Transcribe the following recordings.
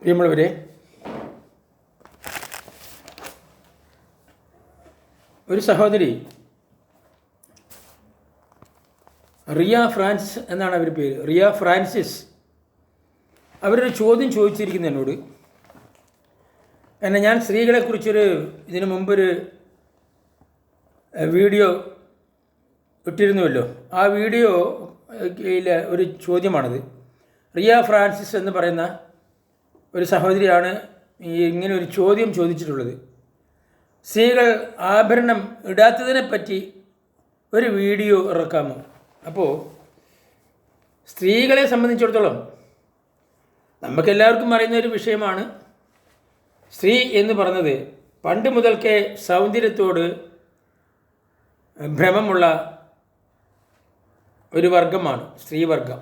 പ്രിയമുള്ളവരെ ഒരു സഹോദരി റിയ ഫ്രാൻസ് എന്നാണ് അവർ പേര്. റിയ ഫ്രാൻസിസ്. അവരൊരു ചോദ്യം ചോദിച്ചിരിക്കുന്നു എന്നോട്. എന്നെ ഞാൻ സ്ത്രീകളെക്കുറിച്ചൊരു ഇതിനു മുമ്പൊരു വീഡിയോ ഇട്ടിരുന്നുവല്ലോ. ആ വീഡിയോയിലെ ഒരു ചോദ്യമാണത്. റിയ ഫ്രാൻസിസ് എന്ന് പറയുന്ന ഒരു സഹോദരിയാണ് ഈ ഇങ്ങനെ ഒരു ചോദ്യം ചോദിച്ചിട്ടുള്ളത്. സ്ത്രീകൾ ആഭരണം ഇടാത്തതിനെ പറ്റി ഒരു വീഡിയോ ഇറക്കാമോ? അപ്പോൾ സ്ത്രീകളെ സംബന്ധിച്ചിടത്തോളം നമുക്കെല്ലാവർക്കും അറിയുന്ന ഒരു വിഷയമാണ്. സ്ത്രീ എന്ന് പറഞ്ഞത് പണ്ട് മുതൽക്കേ സൗന്ദര്യത്തോട് ഭ്രമമുള്ള ഒരു വർഗമാണ് സ്ത്രീവർഗം.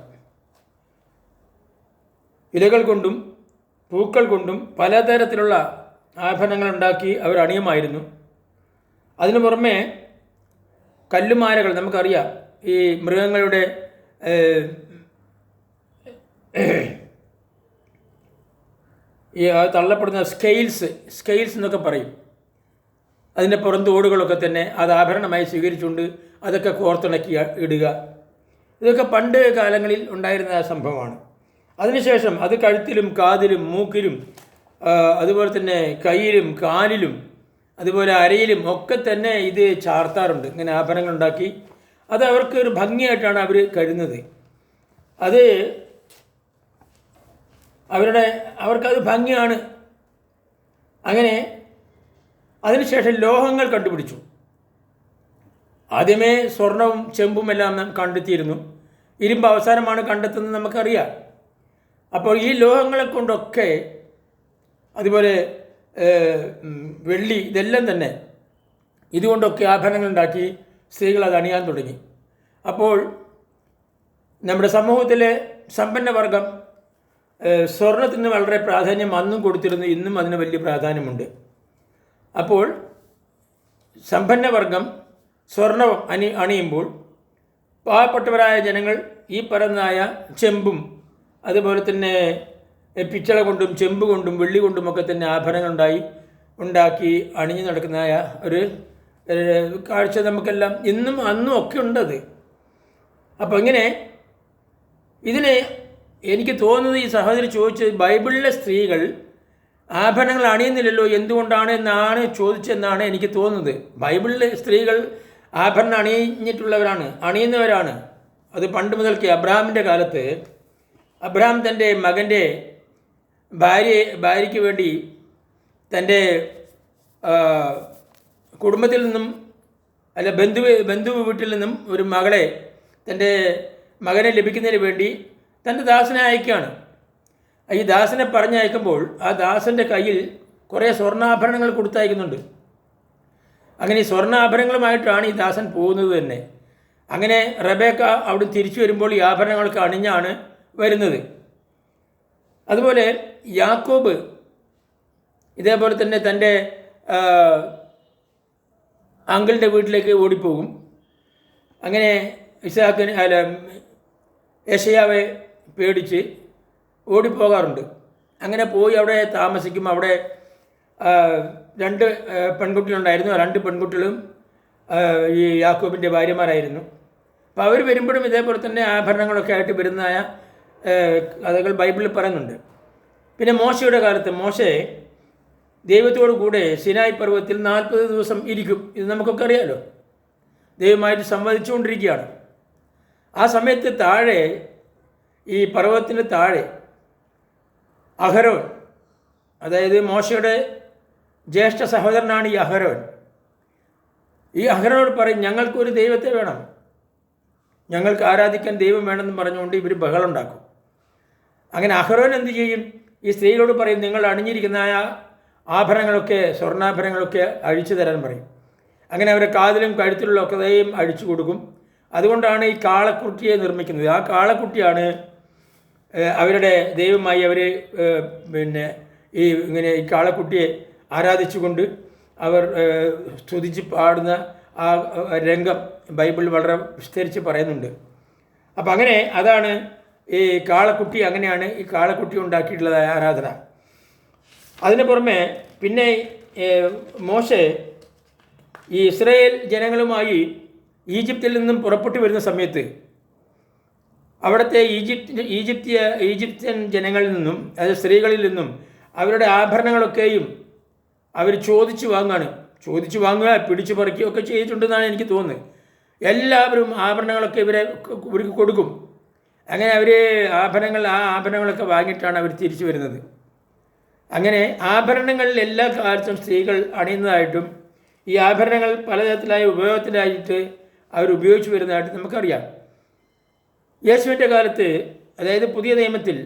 ഇലകൾ കൊണ്ടും പൂക്കൾ കൊണ്ടും പലതരത്തിലുള്ള ആഭരണങ്ങൾ ഉണ്ടാക്കി അവർ അണിയുമായിരുന്നു. അതിനു പുറമെ കല്ലുമാലകൾ നമുക്കറിയാം. ഈ മൃഗങ്ങളുടെ ഈ തള്ളപ്പെടുന്ന സ്കെയിൽസ് സ്കെയിൽസ് എന്നൊക്കെ പറയും. അതിന്റെ പുറന്തോടുകളൊക്കെ തന്നെ അത് ആഭരണമായി സ്വീകരിച്ചുകൊണ്ട് അതൊക്കെ കോർത്തിണക്കി ഇടുക. ഇതൊക്കെ പണ്ട് കാലങ്ങളിൽ ഉണ്ടായിരുന്ന സംഭവമാണ്. അതിനുശേഷം അത് കഴുത്തിലും കാതിലും മൂക്കിലും അതുപോലെ തന്നെ കയ്യിലും കാലിലും അതുപോലെ അരയിലും ഒക്കെ തന്നെ ഇത് ചാർത്താറുണ്ട്. ഇങ്ങനെ ആഭരണങ്ങൾ ഉണ്ടാക്കി. അത് അവർക്ക് ഒരു ഭംഗിയായിട്ടാണ് അവർ കരുതുന്നത് അത് അവരുടെ അവർക്കത് ഭംഗിയാണ്. അങ്ങനെ അതിനുശേഷം ലോഹങ്ങൾ കണ്ടുപിടിച്ചു. ആദ്യമേ സ്വർണവും ചെമ്പും എല്ലാം നാം കണ്ടെത്തിയിരുന്നു. ഇരുമ്പ് അവസാനമാണ് കണ്ടെത്തുന്നത് നമുക്കറിയാം. അപ്പോൾ ഈ ലോഹങ്ങളെ കൊണ്ടൊക്കെ അതുപോലെ വെള്ളി ഇതെല്ലാം തന്നെ ഇതുകൊണ്ടൊക്കെ ആഭരണങ്ങൾ ഉണ്ടാക്കി സ്ത്രീകൾ അത് അണിയാൻ തുടങ്ങി. അപ്പോൾ നമ്മുടെ സമൂഹത്തിലെ സമ്പന്നവർഗം വർഗം സ്വർണത്തിന് വളരെ പ്രാധാന്യം അന്നും കൊടുത്തിരുന്നു ഇന്നും അതിന് വലിയ പ്രാധാന്യമുണ്ട്. അപ്പോൾ സമ്പന്നവർഗം സ്വർണം അണി അണിയുമ്പോൾ പാവപ്പെട്ടവരായ ജനങ്ങൾ ഈ പറഞ്ഞായ ചെമ്പും അതുപോലെ തന്നെ പിച്ചള കൊണ്ടും ചെമ്പ് കൊണ്ടും വെള്ളി കൊണ്ടുമൊക്കെ തന്നെ ആഭരണങ്ങൾ ഉണ്ടായി ഉണ്ടാക്കി അണിഞ്ഞു നടക്കുന്നതായ ഒരു കാഴ്ച നമുക്കെല്ലാം ഇന്നും അന്നും ഒക്കെ ഉണ്ടത്. അപ്പോൾ ഇങ്ങനെ ഇതിനെ എനിക്ക് തോന്നുന്നത് ഈ സഹോദരി ചോദിച്ചത് ബൈബിളിലെ സ്ത്രീകൾ ആഭരണങ്ങൾ അണിയുന്നില്ലല്ലോ എന്തുകൊണ്ടാണ് എന്നാണ് ചോദിച്ചെന്നാണ് എനിക്ക് തോന്നുന്നത്. ബൈബിളിലെ സ്ത്രീകൾ ആഭരണം അണിഞ്ഞിട്ടുള്ളവരാണ് അണിയുന്നവരാണ്. അത് പണ്ട് മുതൽക്ക് അബ്രാമിന്റെ കാലത്ത് അബ്രഹാം തന്റെ മകന്റെ ഭാര്യ ഭാര്യയ്ക്ക് വേണ്ടി തന്റെ കുടുംബത്തിൽ നിന്നും അല്ല ബന്ധു ബന്ധു വീട്ടിൽ നിന്നും ഒരു മകളെ തന്റെ മകനെ ലഭിക്കുന്നതിന് വേണ്ടി തന്റെ ദാസനെ അയക്കുകയാണ്. ഈ ദാസനെ പറഞ്ഞയക്കുമ്പോൾ ആ ദാസന്റെ കയ്യിൽ കുറേ സ്വർണാഭരണങ്ങൾ കൊടുത്തയക്കുന്നുണ്ട്. അങ്ങനെ ഈ സ്വർണാഭരണങ്ങളുമായിട്ടാണ് ഈ ദാസൻ പോകുന്നത് തന്നെ. അങ്ങനെ റബേക്ക അവിടെ തിരിച്ചു വരുമ്പോൾ ഈ ആഭരണങ്ങളൊക്കെ അണിഞ്ഞാണ് വരുന്നത്. അതുപോലെ യാക്കോബ് ഇതേപോലെ തന്നെ തന്റെ അങ്കിളിന്റെ വീട്ടിലേക്ക് ഓടിപ്പോകും. അങ്ങനെ ഇസാഖിന് അല്ല യശയാവെ പേടിച്ച് ഓടിപ്പോകാറുണ്ട്. അങ്ങനെ പോയി അവിടെ താമസിക്കും. അവിടെ രണ്ട് പെൺകുട്ടികളുണ്ടായിരുന്നു. രണ്ട് പെൺകുട്ടികളും ഈ യാക്കോബിന്റെ ഭാര്യമാരായിരുന്നു. അപ്പോൾ അവർ വരുമ്പോഴും ഇതേപോലെ തന്നെ ആഭരണങ്ങളൊക്കെ ആയിട്ട് വരുന്നതായ കഥകൾ ബൈബിളിൽ പറയുന്നുണ്ട്. പിന്നെ മോശയുടെ കാലത്ത് മോശെ ദൈവത്തോടു കൂടെ സിനായ് പർവത്തിൽ നാൽപ്പത് ദിവസം ഇരിക്കും. ഇത് നമുക്കൊക്കെ അറിയാലോ. ദൈവമായിട്ട് സംവദിച്ചുകൊണ്ടിരിക്കുകയാണ്. ആ സമയത്ത് താഴെ ഈ പർവത്തിന് താഴെ അഹരോൻ അതായത് മോശയുടെ ജ്യേഷ്ഠ സഹോദരനാണ് ഈ അഹരോൻ. ഈ അഹരോനോട് പറയും ഞങ്ങൾക്കൊരു ദൈവത്തെ വേണം. ഞങ്ങൾക്ക് ആരാധിക്കാൻ ദൈവം വേണമെന്ന് പറഞ്ഞുകൊണ്ട് ഇവർ ബഹളുണ്ടാക്കും അങ്ങനെ അഹ്റോൻ എന്ത് ചെയ്യും? ഈ സ്ത്രീകളോട് പറയും നിങ്ങൾ അണിഞ്ഞിരിക്കുന്ന ആ ആഭരണങ്ങളൊക്കെ സ്വർണാഭരണങ്ങളൊക്കെ അഴിച്ചു തരാൻ പറയും. അങ്ങനെ അവരെ കാതിലും കഴുത്തിലുള്ള ഒക്കെയും അഴിച്ചു കൊടുക്കും. അതുകൊണ്ടാണ് ഈ കാളക്കുട്ടിയെ നിർമ്മിക്കുന്നത്. ആ കാളക്കുട്ടിയാണ് അവരുടെ ദൈവമായി അവർ പിന്നെ ഈ ഇങ്ങനെ ഈ കാളക്കുട്ടിയെ ആരാധിച്ചുകൊണ്ട് അവർ സ്തുതിച്ച് പാടുന്ന ആ രംഗം ബൈബിൾ വളരെ വിസ്തരിച്ച് പറയുന്നുണ്ട്. അപ്പം അങ്ങനെ അതാണ് ഈ കാളക്കുട്ടി അങ്ങനെയാണ് ഈ കാളക്കുട്ടി ഉണ്ടാക്കിയിട്ടുള്ളത് ആരാധന. അതിന് പുറമെ പിന്നെ മോശ ഈ ഇസ്രയേൽ ജനങ്ങളുമായി ഈജിപ്തിൽ നിന്നും പുറപ്പെട്ടു വരുന്ന സമയത്ത് അവിടുത്തെ ഈജിപ്ത് ഈജിപ്തിയ ഈജിപ്ത്യൻ ജനങ്ങളിൽ നിന്നും അതായത് സ്ത്രീകളിൽ നിന്നും അവരുടെ ആഭരണങ്ങളൊക്കെയും അവർ ചോദിച്ചു വാങ്ങാണ്. ചോദിച്ചു വാങ്ങുക പിടിച്ചു പറിക്കുകയൊക്കെ ചെയ്തിട്ടുണ്ടെന്നാണ് എനിക്ക് തോന്നുന്നത്. എല്ലാവരും ആഭരണങ്ങളൊക്കെ ഇവരെ ഇവർക്ക് കൊടുക്കും. അങ്ങനെ അവർ ആഭരണങ്ങൾ ആ ആഭരണങ്ങളൊക്കെ വാങ്ങിയിട്ടാണ് അവർ തിരിച്ചു വരുന്നത്. അങ്ങനെ ആഭരണങ്ങളിൽ എല്ലാ കാലത്തും സ്ത്രീകൾ അണിയുന്നതായിട്ടും ഈ ആഭരണങ്ങൾ പലതരത്തിലായ ഉപയോഗത്തിലായിട്ട് അവർ ഉപയോഗിച്ചു വരുന്നതായിട്ട് നമുക്കറിയാം. യേശുവിന്റെ കാലത്ത് അതായത് പുതിയ നിയമത്തിൽ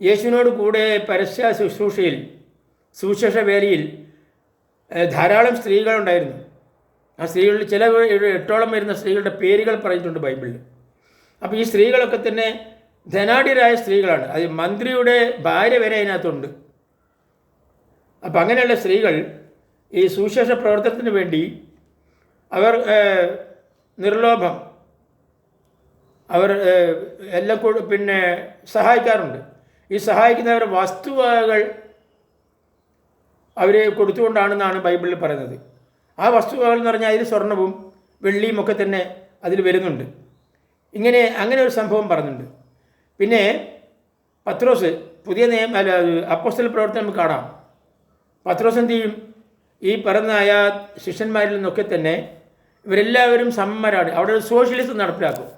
യേശുവിനോട് കൂടെ പരസ്യ ശുശ്രൂഷയിൽ സുവിശേഷ വേലയിൽ ധാരാളം സ്ത്രീകളുണ്ടായിരുന്നു. ആ സ്ത്രീകളിൽ ചില എട്ടോളം വരുന്ന സ്ത്രീകളുടെ പേരുകൾ പറഞ്ഞിട്ടുണ്ട് ബൈബിളിൽ. അപ്പോൾ ഈ സ്ത്രീകളൊക്കെ തന്നെ ധനാഢ്യരായ സ്ത്രീകളാണ്. അത് മന്ത്രിയുടെ ഭാര്യ വരെ അതിനകത്തുണ്ട്. അപ്പം അങ്ങനെയുള്ള സ്ത്രീകൾ ഈ സുവിശേഷ പ്രവർത്തനത്തിന് വേണ്ടി അവർ നിർലോഭം അവർ എല്ലാം കൂടെ പിന്നെ സഹായിക്കാറുണ്ട്. ഈ സഹായിക്കുന്നവർ വസ്തുവകൾ അവർ കൊടുത്തുകൊണ്ടാണെന്നാണ് ബൈബിളിൽ പറയുന്നത്. ആ വസ്തുവകൾ എന്ന് പറഞ്ഞാൽ അതിൽ സ്വർണവും വെള്ളിയും ഒക്കെ തന്നെ അതിൽ വരുന്നുണ്ട്. ഇങ്ങനെ അങ്ങനെ ഒരു സംഭവം പറഞ്ഞിട്ടുണ്ട്. പിന്നെ പത്രോസ് പുതിയ നിയമ അല്ല അപ്പോസ്റ്റൽ പ്രവർത്തനം നമുക്ക് കാണാം. പത്രോസ് എന്ത് ചെയ്യും? ഈ പറഞ്ഞായ ശിഷ്യന്മാരിൽ നിന്നൊക്കെ തന്നെ ഇവരെല്ലാവരും സമ്മരാണ് അവിടെ ഒരു സോഷ്യലിസം നടപ്പിലാക്കും.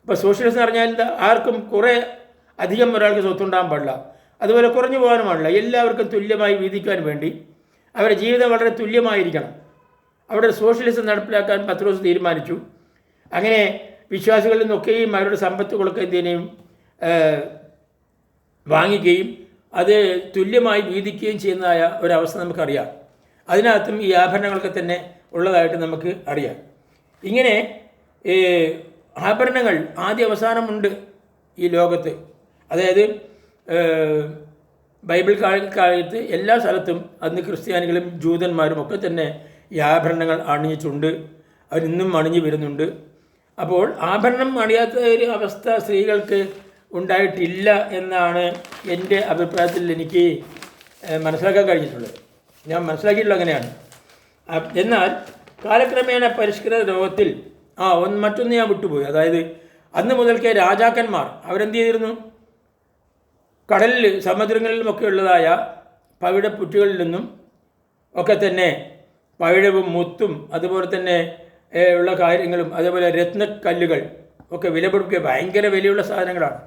അപ്പോൾ സോഷ്യലിസം എന്ന് പറഞ്ഞാൽ എന്താ? ആർക്കും കുറേ അധികം ഒരാൾക്ക് സ്വത്തുണ്ടാകാൻ പാടില്ല. അതുപോലെ കുറഞ്ഞു പോകാനും പാടില്ല. എല്ലാവർക്കും തുല്യമായി വീതിക്കാൻ വേണ്ടി അവരുടെ ജീവിതം വളരെ തുല്യമായിരിക്കണം. അവിടെ സോഷ്യലിസം നടപ്പിലാക്കാൻ പത്രോസ് തീരുമാനിച്ചു. അങ്ങനെ വിശ്വാസികളിൽ നിന്നൊക്കെയും അവരുടെ സമ്പത്തുകളൊക്കെ എന്തിനേയും വാങ്ങിക്കുകയും അത് തുല്യമായി വീതിക്കുകയും ചെയ്യുന്നതായ ഒരവസ്ഥ നമുക്കറിയാം. അതിനകത്തും ഈ ആഭരണങ്ങളൊക്കെ തന്നെ ഉള്ളതായിട്ട് നമുക്ക് അറിയാം. ഇങ്ങനെ ആഭരണങ്ങൾ ആദ്യ അവസാനമുണ്ട് ഈ ലോകത്ത്. അതായത് ബൈബിൾ കാല- കാലത്ത് എല്ലാ സ്ഥലത്തും അന്ന് ക്രിസ്ത്യാനികളും ജൂതന്മാരും ഒക്കെ തന്നെ ഈ ആഭരണങ്ങൾ അണിഞ്ഞിട്ടുണ്ട് അവരിന്നും അണിഞ്ഞു വരുന്നുണ്ട്. അപ്പോൾ ആഭരണം അണിയാത്ത ഒരു അവസ്ഥ സ്ത്രീകൾക്ക് ഉണ്ടായിട്ടില്ല എന്നാണ് എന്റെ അഭിപ്രായത്തിൽ എനിക്ക് മനസ്സിലാക്കാൻ കഴിഞ്ഞിട്ടുള്ളത്. ഞാൻ മനസ്സിലാക്കിയിട്ടുള്ള അങ്ങനെയാണ്. എന്നാൽ കാലക്രമേണ പരിഷ്കൃത രോഗത്തിൽ ആ ഒന്ന് മറ്റൊന്ന് ഞാൻ വിട്ടുപോയി. അതായത് അന്ന് മുതൽക്കേ രാജാക്കന്മാർ അവരെന്ത് ചെയ്തിരുന്നു? കടലിൽ സമുദ്രങ്ങളിലുമൊക്കെ ഉള്ളതായ പവിഴപ്പുറ്റുകളിൽ നിന്നും ഒക്കെ തന്നെ പവിഴവും മുത്തും അതുപോലെ തന്നെ ഉള്ള കാര്യങ്ങളും അതേപോലെ രത്നക്കല്ലുകൾ ഒക്കെ വിലപിടിക്കുക ഭയങ്കര വിലയുള്ള സാധനങ്ങളാണ്.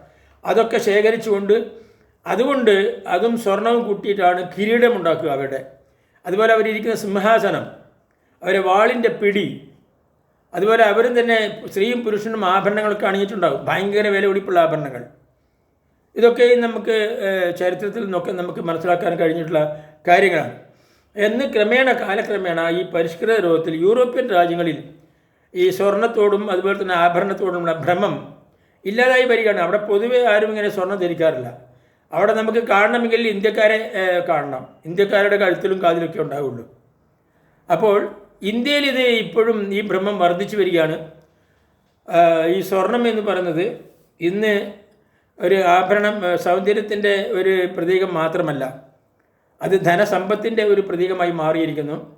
അതൊക്കെ ശേഖരിച്ചുകൊണ്ട് അതുകൊണ്ട് അതും സ്വർണവും കൂട്ടിയിട്ടാണ് കിരീടം ഉണ്ടാക്കുക അവരുടെ. അതുപോലെ അവരിയ്ക്കുന്ന സിംഹാസനം അവരെ വാളിന്റെ പിടി അതുപോലെ അവരും തന്നെ സ്ത്രീയും പുരുഷനും ആഭരണങ്ങളൊക്കെ അണിഞ്ഞിട്ടുണ്ടാകും ഭയങ്കര വില പിടിപ്പുള്ള ആഭരണങ്ങൾ. ഇതൊക്കെ നമുക്ക് ചരിത്രത്തിൽ നിന്നൊക്കെ നമുക്ക് മനസ്സിലാക്കാൻ കഴിഞ്ഞിട്ടുള്ള കാര്യങ്ങളാണ്. എന്ന് ക്രമേണ കാലക്രമേണ ഈ പരിഷ്കൃത രോഗത്തിൽ യൂറോപ്യൻ രാജ്യങ്ങളിൽ ഈ സ്വർണത്തോടും അതുപോലെ തന്നെ ആഭരണത്തോടുമുള്ള ഭ്രമം ഇല്ലാതായി വരികയാണ്. അവിടെ പൊതുവേ ആരും ഇങ്ങനെ സ്വർണം ധരിക്കാറില്ല. അവിടെ നമുക്ക് കാണണമെങ്കിൽ ഇന്ത്യക്കാരെ കാണണം. ഇന്ത്യക്കാരുടെ കഴുത്തിലും കാതിലൊക്കെ ഉണ്ടാവുള്ളൂ. അപ്പോൾ ഇന്ത്യയിൽ ഇത് ഇപ്പോഴും ഈ ഭ്രമം വർദ്ധിച്ചു വരികയാണ്. ഈ സ്വർണം എന്ന് പറയുന്നത് ഇന്ന് ഒരു ആഭരണം സൗന്ദര്യത്തിന്റെ ഒരു പ്രതീകം മാത്രമല്ല. അത് ധനസമ്പത്തിന്റെ ഒരു പ്രതീകമായി മാറിയിരിക്കുന്നു.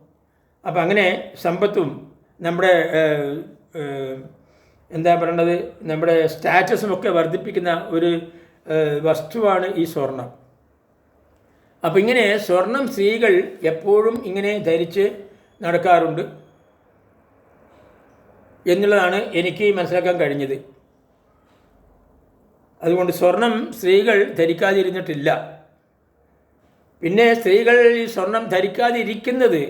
അപ്പം അങ്ങനെ സമ്പത്തും നമ്മുടെ എന്താ പറയണത്? നമ്മുടെ സ്റ്റാറ്റസും ഒക്കെ വർദ്ധിപ്പിക്കുന്ന ഒരു വസ്തുവാണ് ഈ സ്വർണം. അപ്പോൾ ഇങ്ങനെ സ്വർണം സ്ത്രീകൾ എപ്പോഴും ഇങ്ങനെ ധരിച്ച് നടക്കാറുണ്ട്. എന്നുള്ളതാണ് എനിക്ക് മനസ്സിലാക്കാൻ കഴിഞ്ഞത്. അതുകൊണ്ട് സ്വർണം സ്ത്രീകൾ ധരിക്കാതിരുന്നിട്ടില്ല. പിന്നെ സ്ത്രീകൾ ഈ സ്വർണം ധരിക്കാതിരിക്കുന്നത്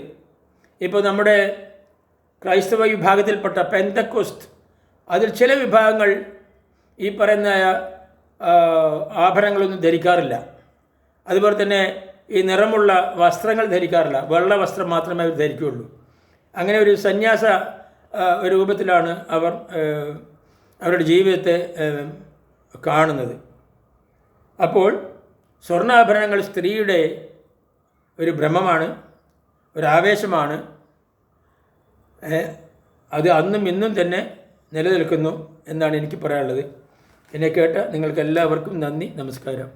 ഇപ്പോൾ നമ്മുടെ ക്രൈസ്തവ വിഭാഗത്തിൽപ്പെട്ട പെന്തക്കോസ്ത്. അതിൽ ചില വിഭാഗങ്ങൾ ഈ പറയുന്ന ആഭരണങ്ങളൊന്നും ധരിക്കാറില്ല. അതുപോലെ തന്നെ ഈ നിറമുള്ള വസ്ത്രങ്ങൾ ധരിക്കാറില്ല. വെള്ള വസ്ത്രം മാത്രമേ അവർ ധരിക്കുകയുള്ളൂ അങ്ങനെ ഒരു സന്യാസ രൂപത്തിലാണ് അവർ അവരുടെ ജീവിതത്തെ കാണുന്നത്. അപ്പോൾ സ്വർണാഭരണങ്ങൾ സ്ത്രീയുടെ ഒരു ഭ്രമമാണ് ഒരു ആവേശമാണ്. അത് അന്നും ഇന്നും തന്നെ നിലനിൽക്കുന്നു എന്നാണ് എനിക്ക് പറയാനുള്ളത്. എന്നെ കേട്ട നിങ്ങൾക്കെല്ലാവർക്കും നന്ദി നമസ്കാരം.